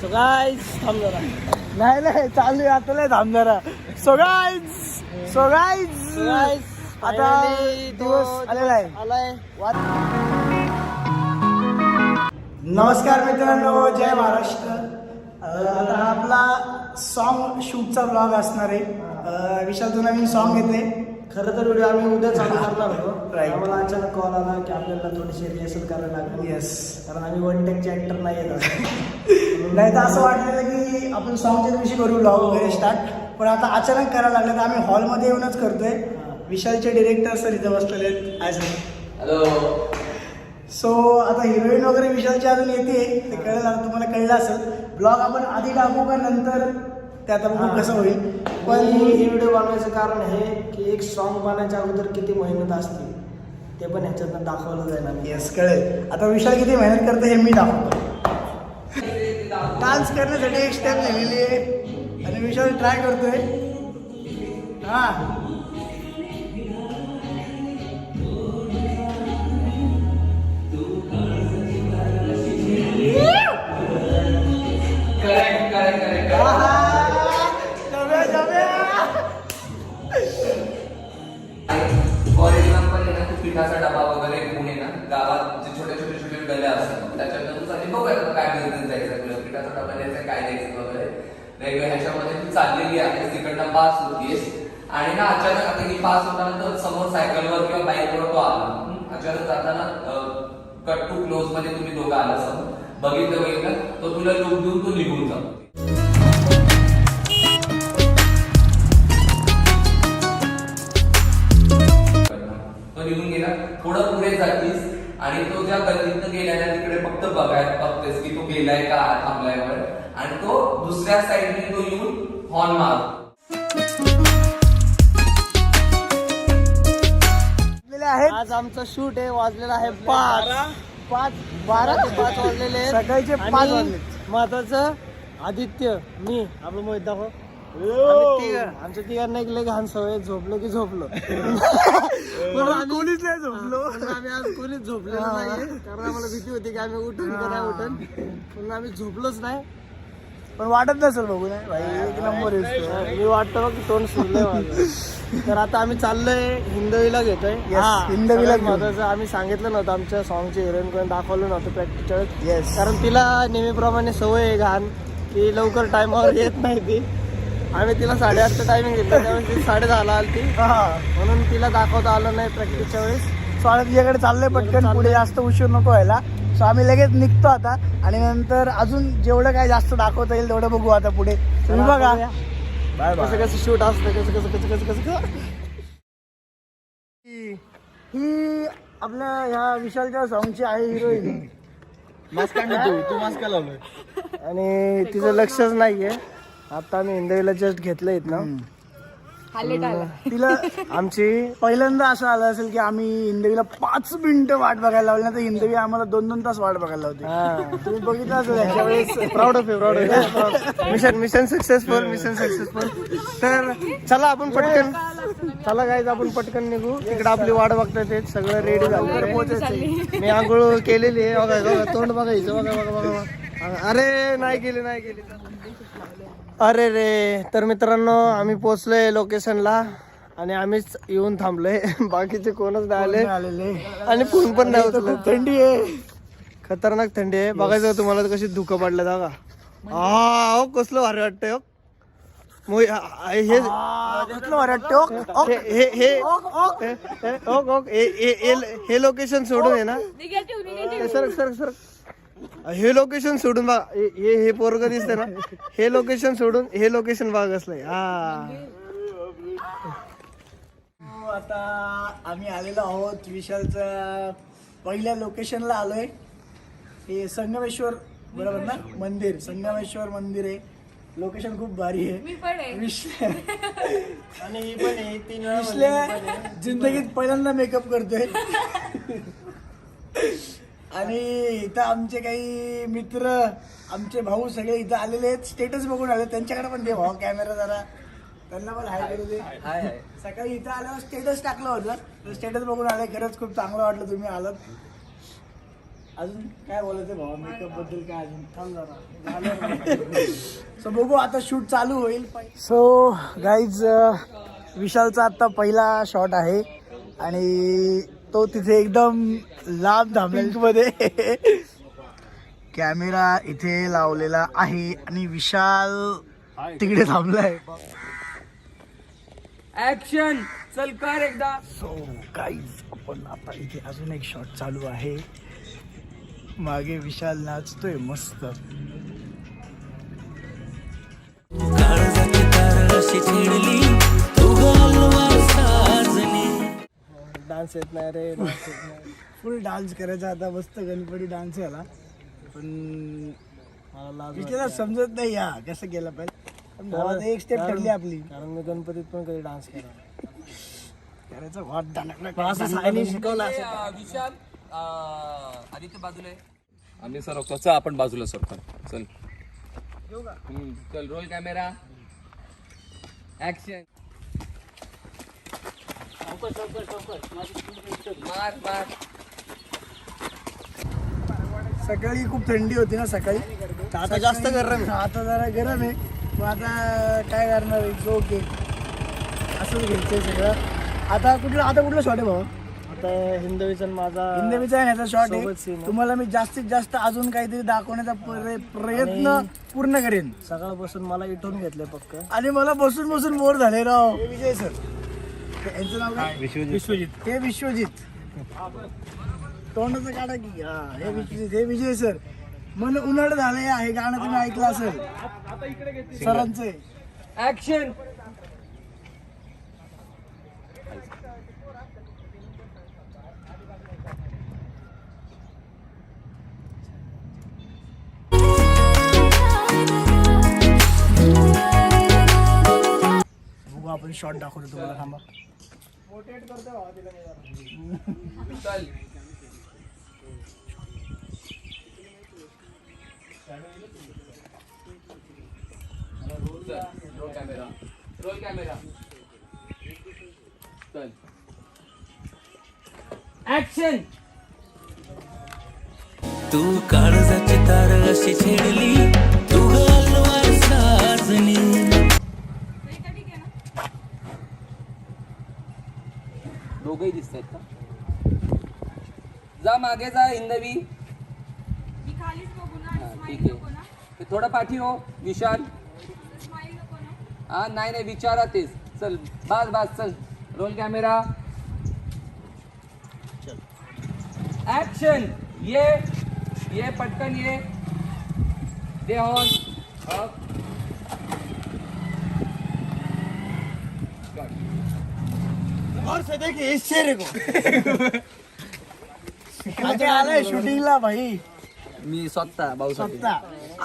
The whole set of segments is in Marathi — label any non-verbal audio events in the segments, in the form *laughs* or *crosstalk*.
सो गाईज थांब जरा. नाही नाही चालू आता नाही थांब जरा सो गाईज सो गाईज आता दिवस आलेला आहे. आलाय. नमस्कार मित्रांनो जय महाराष्ट्र. आता आपला सॉन्ग शूटचा ब्लॉग असणार आहे. विशाल नवीन सॉन्ग येते खरं तर व्हिडिओ आम्ही उद्या चालू *laughs* करणार होतो Right. आम्हाला अचानक कॉल आला की आपल्याला थोडीशी रिहर्सल करायला लागली. येस कारण आम्ही वन टेकचे ऍक्टर नाही येत *laughs* नाही तर असं वाटलेलं की आपण सॉन्गच्या दिवशी करू ब्लॉग वगैरे स्टार्ट पण आता अचानक करायला लागलं तर आम्ही हॉलमध्ये येऊनच करतोय. विशालचे डिरेक्टर सर इथे बसलेले आहेत. ॲज हॅलो सो आता हिरोईन वगैरे विशालची अजून येते. ते कळेल तुम्हाला कळलं असेल. ब्लॉग आपण आधी टाकू का नंतर ते आता बघू कसं होईल. पण ही व्हिडिओ बनवायचं कारण हे की एक सॉन्ग बनवायच्या अगोदर किती मेहनत असते ते पण ह्याच्यातनं दाखवलं जाईल आम्ही. येस कळेल. आता विशाल किती मेहनत करते हे मी दाखवतो. डान्स करण्यासाठी एक स्टेप लिहिलेली आहे. आणि विशाल ट्राय करतोय. हा. करेक्ट करेक्ट करेक्ट पिठाचा डबा वगैरे घेऊन ये ना गावात जे छोटे छोटे छोटे गल्या असतात त्याच्यानंतर तू बघायला काय बिझनेस जायचं तुला पिठाचा डबा द्यायचा काय द्यायचं वगैरे. वेगवेगळ्या ह्याच्यामध्ये तू चाललेली आहे. तिकडनं पास होतीस आणि ना अचानक आता ही पास होताना तर समोर सायकलवर किंवा बाईकवर तो आला. अचानक जाताना कट टू क्लोजमध्ये तुम्ही दोघं आला समोर. बघितलं बघितलं तर तुला लुक देऊन तो निघून जातो. आणि तो ज्या गल्लीतनं गेलाय ना तिकडे फक्त बघाय बघतेस की तो गेलाय का थांबलाय वर आणि तो दुसऱ्या साईडने तो येऊन हॉर्न मारतो. आज आमचं शूट आहे वाजलेलं आहे पाच. पाच बारा ते पाच वाजलेले आहेत. सकाळचे पाच वाजले महत्वाचं आदित्य मी. आपलं मोहित दाखव. आमच्या तिघांना एक लय घाण सवय झोपलो की झोपलो. *laughs* कोणीच नाही झोपलो. आम्ही आज कोणीच झोपलेलो नाहीये. कारण आम्हाला भीती होती की आम्ही उठून का नाही उठून. म्हणून आम्ही झोपलोच नाही. पण वाटत नसेल बघू नाही. भाई एक नंबर मी वाटतं बघ तोंड सुरलंय माझं. तर आता आम्ही चाललोय हिंदवीला घेतोय. हिंदवीला. महत्वाचं आम्ही सांगितलं नव्हतं आमच्या सॉंगचे हिरोईन कोणी दाखवलं नव्हतं येस कारण तिला नेहमीप्रमाणे सवय आहे घाण की लवकर टायमावर येत नाही ती. आम्ही तिला साडेआठचं टायमिंग घेतलं *laughs* त्यावेळेस ती साडे दहाला आली ती म्हणून तिला दाखवता आलं नाही प्रॅक्टिसच्या वेळेस. सो आता तिच्याकडे चाललंय पटकन पुढे जास्त उशीर नको व्हायला. सो आम्ही लगेच निघतो आता आणि नंतर अजून जेवढं काय जास्त दाखवता येईल तेवढं बघू आता पुढे. तुम्ही बघा. बाय कसं कसं शूट असतं कसं कसं कसं कसं कसं कसं. ही आपल्या ह्या विशालच्या सॉंगची आहे हिरोईन *laughs* आणि तिचं लक्षच नाहीये. आता आम्ही हिंदवीला जस्ट घेतलं ना तिला *laughs* आमची पहिल्यांदा असं आलं असेल की आम्ही हिंदवीला पाच मिनिटं वाट बघायला लावली ना तर हिंदवी आम्हाला दोन दोन तास वाट बघायला लावते. तुम्ही बघितलं असेल proud of you proud of mission mission successful mission successful तर चला आपण पटकन चला गाईज आपण पटकन निघू. इकडे आपली वाट बघताय ते सगळं रेडी झालं. मी आंघोळ केलेली आहे. बघा बघा तोंड बघायचं. बघा बघा बघा बघा. *laughs* अरे नाही केली नाही केली. अरे रे तर मित्रांनो आम्ही पोचलोय लोकेशनला आणि आम्हीच येऊन थांबलोय बाकीचे कोणच नाही आले आलेले आणि फोन पण नाही खूप थंडी आहे खतरनाक थंडी आहे बघायचं तुम्हाला तर कशी धुकं पडलं जागा हा हो कसलं भारी वाटतंय हो आ- हे कसलं भारी वाटतं, ओक, ओक. हे हे हे हे- हे- ओक, ओक. हे- हे- हे- हे लोकेशन सोडून आहे ना हे सरक सरक सरक हे लोकेशन सोडून बघा हे हे- हे पोरग दिसतंय ना हे लोकेशन सोडून हे लोकेशन बघ असलंय. हा. हो, आता आम्ही आलेलो आहोत विशालच्या पहिल्या लोकेशनला आलोय. हे संगमेश्वर बरोबर ना? मंदिर संगमेश्वर मंदिर आहे. लोकेशन खूप भारी आहे. मी पण आहे. विश- आणि ही पण आहे तीन ही विश्ल्या. जिंदगीत पहिल्यांदा मेकअप करतोय. आणि इथं आमचे काही मित्र आमचे भाऊ सगळे इथं आलेले आहेत. स्टेटस बघून आले. त्यांच्याकडे पण दे भाऊ कॅमेरा जरा. त्यांना पण हाय करू दे. सकाळी इथं आल्यावर स्टेटस टाकलं होतं. स्टेटस बघून आले. खरंच खूप चांगलं वाटलं तुम्ही आलात. अजून काय बोलायचं भावा? मेकअपबद्दल काय अजून? थांब जरा. सो *laughs* बघू आता शूट चालू होईल. सो गाईज विशालचा आता पहिला शॉट आहे. आणि तो तिथे एकदम लांबमध्ये. *laughs* कॅमेरा इथे लावलेला आहे आणि विशाल तिकडे थांबलाय. ऍक्शन चल कर एकदा. सो गाईज आपण आता इथे अजून एक शॉट चालू आहे. मागे विशाल नाचतोय मस्त. डान्स येत नाही रे dance येत नाही. फुल डान्स करायचा आता मस्त गणपती डान्स झाला. पण मला लाज समजत नाही या कसं केलं पाहिजे पण एक स्टेप ठरली आपली. कारण मी गणपतीत पण कधी डान्स केला करायचं वाट दानकला असं सायनी शिकवलं असेल. विशाल अं, आदित्य बाजूला. आहे आम्ही सरकतो चल आपण बाजूला सरतो चल. हम्म, चल रोल कॅमेरा ऍक्शन मार मार. सकाळी खूप थंडी होती ना सकाळी. आता जास्त गरम आहे. आता जरा गरम आहे. पण आता काय करणार इट्स ओके असंच घ्यायचंय सगळं. आता कुठलं आता कुठलं शॉट आहे भाऊ आता हिंदवीचा माझा हिंदवीचा आहे याचा शॉट आहे. आहे. तुम्हाला मी जास्तीत जास्त अजून काहीतरी दाखवण्याचा प्र- प्रयत्न पूर्ण करेन. सकाळपासून मला इथून घेतलंय पक्क. आणि मला बसून बसून बोर झाले राव. विजय सर यांचं नाव काय? विश्वजित. हे विश्वजित. तोंडाचं काढा की. हा हे विश्वजित हे विजय सर. मन उन्हाळ झालंय हे गाणं तुम्ही ऐकलं असेल. सरांचं आहे. ऍक्शन आपण शॉट दाखवतो तुम्हाला थांबा. चल. रोल कॅमेरा रोल कॅमेरा चल. ऍक्शन तू काळजाची तार अशी छेडली. दोघही दिसत आहेत का? जा मागे जा हिंदवी हा, ठीक आहे. ते थोडं पाठी हो विशाल हा नाही नाही विचारा तेच. चल बस बस चल. रोल कॅमेरा ऍक्शन ये ये पटकन ये. दे ऑन और से देखिए इस चेहरे को। आता आलाय शूटिंगला भाई। मी स्वतः भाऊसाठी स्वतः.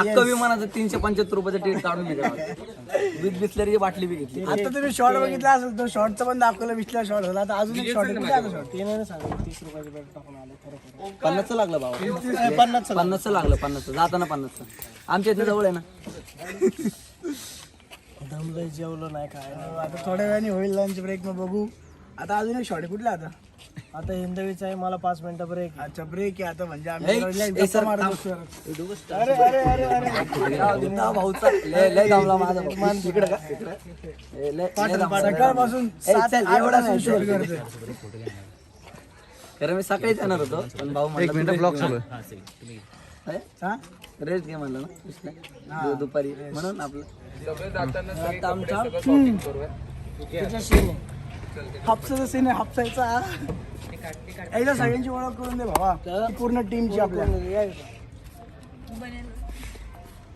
अख्खा विमानाचं तीनशे पंच्याहत्तर रुपयाचं तिकीट काढून घेतलं विथ बिस्लरीची बाटली बी घेतली. आता तुम्ही शॉर्ट बघितला असेल तो शॉर्टचं पण दाखवलं विसल्या शॉर्ट झाला. आता अजून एक शॉर्ट शॉर्ट ते नाही सांगितलं तीस रुपयाचे बॅट टाकून आले खरं खरं. पन्नासचं लागलं भाऊ. पन्नास पन्नासचं. लागलं पन्नासचं. जाताना पन्नासचं. आमच्या इथे जवळ आहे ना. दमलंय जेवलो नाही काय. नाही आता थोड्या वेळाने होईल लंच ब्रेक मग बघू. आता अजून एक शॉर्ट कुठला आता? आता हिंदवीचा आहे मला पाच मिनिटं ब्रेक अच्छा ब्रेक आहे आता म्हणजे आम्ही ए, सर, मारत थांब. अरे अरे अरे अरे. सकाळपासून सात आठ वाजता शूट. करतोय. मी सकाळीच येणार होतो पण भाऊ एक मिनिट ब्लॉक चालू हा? रेस्ट घे म्हणलं ना. दु- दुपारी. म्हणून आपलं आता आमचा- सगळं शॉपिंग करूया हापसाचा सीन आहे हापसायचा. एकदा सगळ्यांची ओळख करून दे भावा. ती पूर्ण टीमची आपल्या.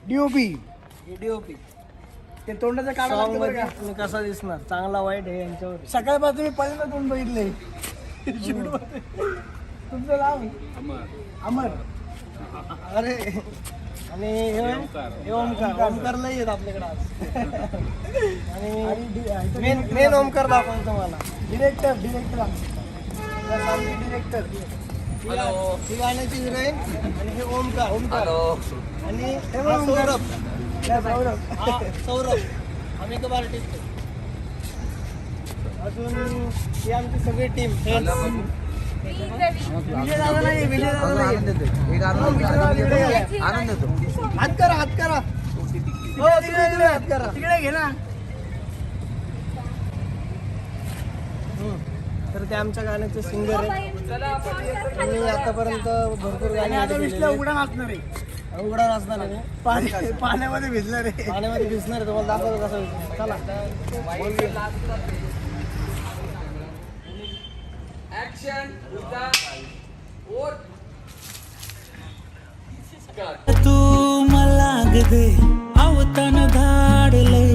डीओपी डीओपी ते तोंडाचं काढा कसा दिसणार? चांगला वाईट आहे यांच्यावर सकाळपासून मी पहिल्यांदा तोंड बघितले तुमचं नाव? अमर. अरे. आणि हे ओमकार. ओमकार लई येत आपल्याकडे आज. आणि मेन मेन ओमकार दाखवतो तुम्हाला. डिरेक्टर डिरेक्टर डिरेक्टर हॅलो ही गाण्याची हिरोईन आणि हे ओमकार. हॅलो आणि ओमकार. सौरभ हा सौरभ. आम्ही कब आर्टिस्ट अजून ही आमची सगळी टीम विजय दादा नाही विजय दादा नाही. आनंद देतो. एक आनंद आनंद देतो. हात करा हात करा. हो तिकडे तिकडे हात करा. तिकडे घे ना. तर ते आमच्या गाण्याचे सिंगर आहे मी आतापर्यंत भरपूर आणि गाणी आता केलेली विश्ला. उघडा नाचणार आहे. उघडा नाचणार आहे. पाणी पाण्यामध्ये भिजणार आहे. पाण्यामध्ये दिसणार आहे. तुम्हाला दाखवतो कसं. चला. ऍक्शन मला गदे आवतान धाडले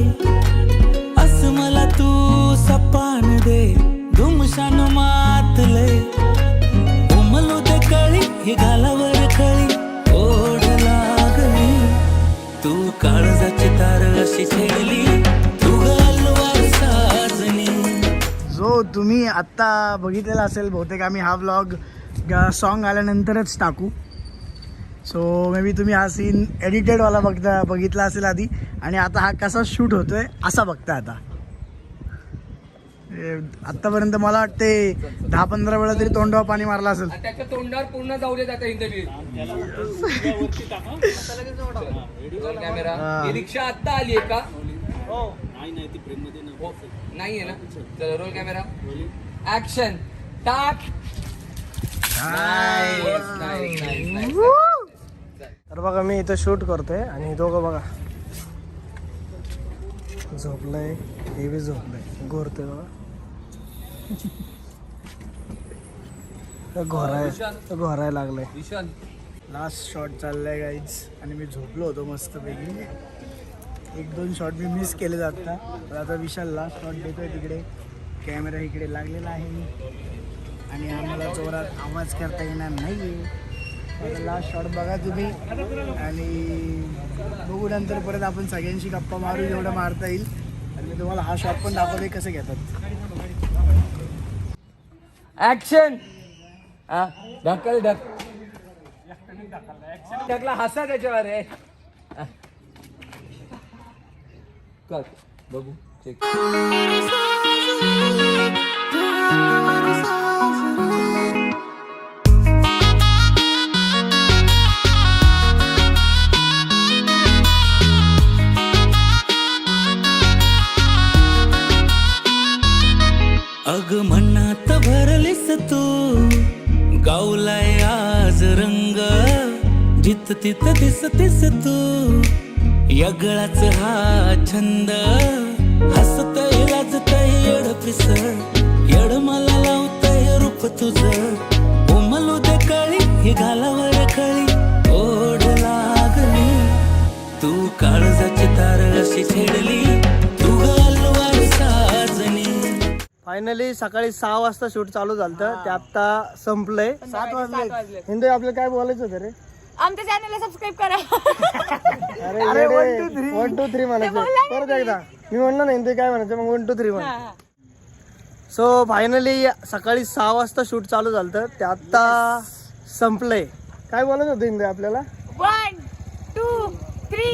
अस मला तू सपान दे. धुमशान मातले उमलो ते कळी हे गालावर कळी. ओढ लागली. तू काळजाची तार अशी छेडली तू जो तुम्ही आत्ता बघितलेला असेल बहुतेक आम्ही हा ब्लॉग सॉन्ग आल्यानंतरच टाकू. सो मे बी तुम्ही हा सीन एडिटेडवाला बघता बघितला असेल आधी. आणि आता हा कसा शूट होतोय असा बघता आता. ए, आत्तापर्यंत मला वाटते दहा पंधरा वेळा तरी तोंडावर पाणी मारला असेल. त्याच्या तोंडावर पूर्ण जाऊ इंटरव्ह्यू ही. रिक्षा आता आली आहे का? नाही आहे ना? चल रोल कॅमेरा ऍक्शन टाक. तर बघा मी इथं शूट करतोय आणि दोघं बघा. झोपलंय हे बी झोपलंय. घोरतोय बघा. घोराय घोराय लागलंय. विशाल लास्ट शॉट चाललाय गाईज आणि मी झोपलो होतो मस्तपैकी. एक दोन शॉट मी मिस केले जाता तर आता विशाल लास्ट शॉट देतोय तिकडे. कॅमेरा इकडे लागलेला आहे. आणि आम्हाला जोरात आवाज करता येणार नाही लास्ट शॉट बघा तुम्ही. आणि बघू नंतर परत आपण सगळ्यांशी गप्पा मारू एवढं मारता येईल. आणि मी तुम्हाला हा शॉट पण दाखवते कसे घेतात. ऍक्शन ढकल ढक. ढकला हसा त्याच्यावर आहे बघू चेक जित तित दिसतीस तू. यगळाच हा छंद. हसतय लाजतय येड पिस. येड मला लावतय रूप तुझ. उमलू दे कळी ही घालावर कळी. ओढ लागली. तू काळजाची तार अशी छेडली. तू फायनली सकाळी सहा वाजता शूट चालू झालं ते आता संपलंय. सात वाजले. हिंदू आपल्याला काय बोलायचं होतं रे? आमच्या चॅनलला सबस्क्राईब करा. अरे वन टू थ्री म्हणायचं परत एकदा. मी म्हणलं ना हिंदी काय म्हणायचं? मग वन टू थ्री म्हण. सो फायनली सकाळी सहा वाजता शूट चालू झालं ते आता संपलंय. काय बोलायचं होतं हिंदी आपल्याला? One two three